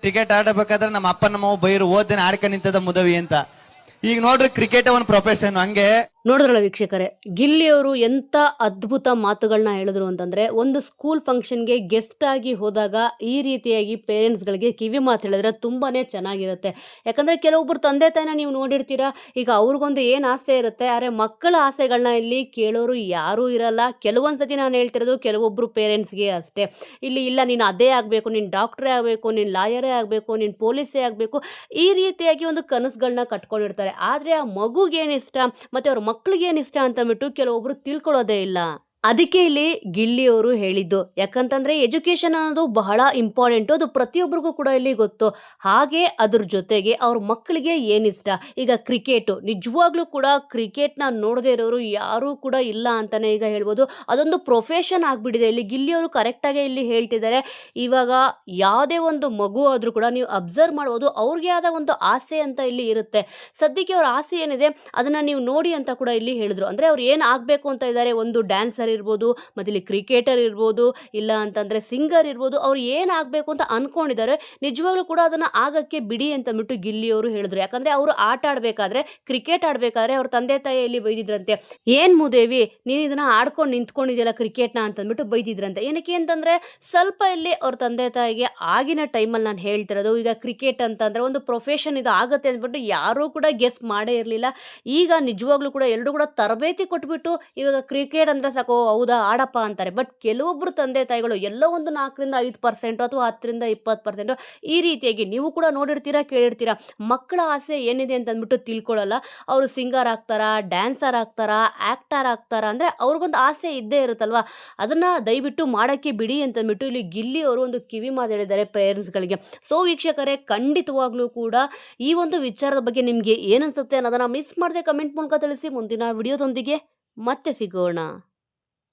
Cricket ಆಡಬೇಕಾದ್ರೆ ನಮ್ಮ ಅಪ್ಪ ನಮ್ಮ ಬೈರು ಓದಿನ ಆಡ್ಕೊಂಡು ನಿಂತದ ಮುದವಿ ಅಂತ. ಈಗ ನೋಡ್ರಿ ಕ್ರಿಕೆಟ್ ಒಂದು ಪ್ರೊಫೆಷನ್ ಹಂಗೆ ನೋಡಿದ್ರಲ್ಲ ವೀಕ್ಷಕರೇ, ಗಿಲ್ಲಿಯವರು ಎಂಥ ಅದ್ಭುತ ಮಾತುಗಳನ್ನ ಹೇಳಿದ್ರು ಅಂತಂದ್ರೆ, ಒಂದು ಸ್ಕೂಲ್ ಫಂಕ್ಷನ್ಗೆ ಗೆಸ್ಟ್ ಆಗಿ ಹೋದಾಗ ಈ ರೀತಿಯಾಗಿ ಪೇರೆಂಟ್ಸ್ಗಳಿಗೆ ಕಿವಿ ಮಾತು ಹೇಳಿದ್ರೆ ತುಂಬಾ ಚೆನ್ನಾಗಿರುತ್ತೆ. ಯಾಕಂದ್ರೆ ಕೆಲವೊಬ್ಬರು ತಂದೆ ತಾಯಿನ ನೀವು ನೋಡಿರ್ತೀರಾ, ಈಗ ಅವ್ರಿಗೊಂದು ಏನು ಆಸೆ ಇರುತ್ತೆ, ಆದರೆ ಮಕ್ಕಳ ಆಸೆಗಳನ್ನ ಇಲ್ಲಿ ಕೇಳೋರು ಯಾರೂ ಇರಲ್ಲ. ಕೆಲವೊಂದ್ಸತಿ ನಾನು ಹೇಳ್ತಿರೋದು ಕೆಲವೊಬ್ಬರು ಪೇರೆಂಟ್ಸ್ಗೆ ಅಷ್ಟೇ. ಇಲ್ಲಿ ಇಲ್ಲ, ನೀನು ಅದೇ ಆಗಬೇಕು, ನೀನು ಡಾಕ್ಟ್ರೇ ಆಗಬೇಕು, ನೀನು ಲಾಯರೇ ಆಗಬೇಕು, ನೀನು ಪೊಲೀಸೇ ಆಗಬೇಕು. ಈ ರೀತಿಯಾಗಿ ಒಂದು ಕನಸುಗಳನ್ನ ಕಟ್ಕೊಂಡಿರ್ತಾರೆ. ಆದರೆ ಆ ಮಗುಗೇನಿಷ್ಟ ಮತ್ತು ಅವ್ರ ಮಕ್ಳಿಗೇನು ಇಷ್ಟ ಅಂತಂದ್ಬಿಟ್ಟು ಕೆಲವೊಬ್ರು ತಿಳ್ಕೊಳ್ಳೋದೇ ಇಲ್ಲ. ಅದಕ್ಕೆ ಇಲ್ಲಿ ಗಿಲ್ಲಿಯವರು ಹೇಳಿದ್ದು. ಯಾಕಂತಂದ್ರೆ ಎಜುಕೇಶನ್ ಅನ್ನೋದು ಬಹಳ ಇಂಪಾರ್ಟೆಂಟು. ಅದು ಪ್ರತಿಯೊಬ್ಬರಿಗೂ ಕೂಡ ಇಲ್ಲಿ ಗೊತ್ತು. ಹಾಗೆ ಅದ್ರ ಜೊತೆಗೆ ಅವ್ರ ಮಕ್ಕಳಿಗೆ ಏನಿಷ್ಟ? ಈಗ ಕ್ರಿಕೆಟು. ನಿಜವಾಗ್ಲೂ ಕೂಡ ಕ್ರಿಕೆಟ್ನ ನೋಡದೇ ಇರೋರು ಯಾರೂ ಕೂಡ ಇಲ್ಲ ಅಂತಾನೆ ಈಗ ಹೇಳ್ಬೋದು. ಅದೊಂದು ಪ್ರೊಫೆಷನ್ ಆಗಿಬಿಟ್ಟಿದೆ. ಇಲ್ಲಿ ಗಿಲ್ಲಿಯವರು ಕರೆಕ್ಟಾಗಿ ಇಲ್ಲಿ ಹೇಳ್ತಿದ್ದಾರೆ. ಇವಾಗ ಯಾವುದೇ ಒಂದು ಮಗು ಆದರೂ ಕೂಡ ನೀವು ಅಬ್ಸರ್ವ್ ಮಾಡ್ಬೋದು. ಅವ್ರಿಗೆ ಆದ ಒಂದು ಆಸೆ ಅಂತ ಇಲ್ಲಿ ಇರುತ್ತೆ. ಸದ್ಯಕ್ಕೆ ಅವ್ರ ಆಸೆ ಏನಿದೆ? ಅದನ್ನು ನೀವು ನೋಡಿ ಅಂತ ಕೂಡ ಇಲ್ಲಿ ಹೇಳಿದ್ರು. ಅಂದರೆ ಅವ್ರು ಏನು ಆಗಬೇಕು ಅಂತ ಇದ್ದಾರೆ? ಒಂದು ಡ್ಯಾನ್ಸರ್ ಇರ್ಬೋದು ಮತ್ತು ಕ್ರಿಕೆಟರ್ ಇರ್ಬೋದು, ಇಲ್ಲ ಅಂತಂದರೆ ಸಿಂಗರ್ ಇರ್ಬೋದು, ಅವ್ರು ಏನು ಆಗಬೇಕು ಅಂತ ಅಂದ್ಕೊಂಡಿದ್ದಾರೆ ನಿಜವಾಗ್ಲೂ ಕೂಡ ಅದನ್ನು ಆಗಕ್ಕೆ ಬಿಡಿ ಅಂತಂದ್ಬಿಟ್ಟು ಗಿಲ್ಲಿಯವರು ಹೇಳಿದ್ರು. ಯಾಕಂದರೆ ಅವರು ಆಟ ಆಡಬೇಕಾದ್ರೆ, ಕ್ರಿಕೆಟ್ ಆಡಬೇಕಾದ್ರೆ ಅವ್ರ ತಂದೆ ತಾಯಿಯಲ್ಲಿ ಬೈದಿದ್ರಂತೆ. ಏನು ಮುದೇವಿ, ನೀನು ಇದನ್ನು ಆಡ್ಕೊಂಡು ನಿಂತ್ಕೊಂಡಿದ್ಯಲ್ಲ ಕ್ರಿಕೆಟ್ನ ಅಂತಂದ್ಬಿಟ್ಟು ಬೈದಿದ್ರಂತೆ. ಏನಕ್ಕೆ ಅಂತಂದರೆ ಸ್ವಲ್ಪ ಇಲ್ಲಿ ಅವ್ರ ತಂದೆ ತಾಯಿಗೆ ಆಗಿನ ಟೈಮಲ್ಲಿ ನಾನು ಹೇಳ್ತಿರೋದು, ಈಗ ಕ್ರಿಕೆಟ್ ಅಂತಂದರೆ ಒಂದು ಪ್ರೊಫೆಷನ್ ಇದು ಆಗುತ್ತೆ ಅಂದ್ಬಿಟ್ಟು ಯಾರೂ ಕೂಡ ಗೆಸ್ ಮಾಡೇ ಇರಲಿಲ್ಲ. ಈಗ ನಿಜವಾಗ್ಲೂ ಕೂಡ ಎಲ್ಲರೂ ಕೂಡ ತರಬೇತಿ ಕೊಟ್ಬಿಟ್ಟು ಇವಾಗ ಕ್ರಿಕೆಟ್ ಅಂದರೆ ಸಾಕು ಹೌದಾ, ಆಡಪ್ಪ ಅಂತಾರೆ. ಬಟ್ ಕೆಲವೊಬ್ಬರು ತಂದೆ ತಾಯಿಗಳು ಎಲ್ಲೋ ಒಂದು ನಾಲ್ಕರಿಂದ ಐದು ಪರ್ಸೆಂಟು ಅಥವಾ ಹತ್ತರಿಂದ ಇಪ್ಪತ್ತು ಪರ್ಸೆಂಟು ಈ ರೀತಿಯಾಗಿ ನೀವು ಕೂಡ ನೋಡಿರ್ತೀರಾ, ಕೇಳಿರ್ತೀರಾ. ಮಕ್ಕಳ ಆಸೆ ಏನಿದೆ ಅಂತ ಅಂದ್ಬಿಟ್ಟು ತಿಳ್ಕೊಳ್ಳಲ್ಲ. ಅವರು ಸಿಂಗರ್ ಆಗ್ತಾರಾ, ಡ್ಯಾನ್ಸರ್ ಆಗ್ತಾರಾ ಆ್ಯಕ್ಟರ್ ಆಗ್ತಾರಾ ಅಂದರೆ ಅವ್ರಿಗೊಂದು ಆಸೆ ಇದ್ದೇ ಇರುತ್ತಲ್ವಾ? ಅದನ್ನು ದಯವಿಟ್ಟು ಮಾಡೋಕ್ಕೆ ಬಿಡಿ ಅಂತಂದ್ಬಿಟ್ಟು ಇಲ್ಲಿ ಗಿಲ್ಲಿ ಅವರು ಒಂದು ಕಿವಿ ಮಾತು ಹೇಳಿದ್ದಾರೆ ಪೇರೆಂಟ್ಸ್ಗಳಿಗೆ ಸೊ ವೀಕ್ಷಕರೇ, ಖಂಡಿತವಾಗ್ಲೂ ಕೂಡ ಈ ಒಂದು ವಿಚಾರದ ಬಗ್ಗೆ ನಿಮಗೆ ಏನನ್ಸುತ್ತೆ ಅನ್ನೋದನ್ನು ಮಿಸ್ ಮಾಡದೆ ಕಮೆಂಟ್ ಮೂಲಕ ತಿಳಿಸಿ. ಮುಂದಿನ ವಿಡಿಯೋದೊಂದಿಗೆ ಮತ್ತೆ ಸಿಗೋಣ.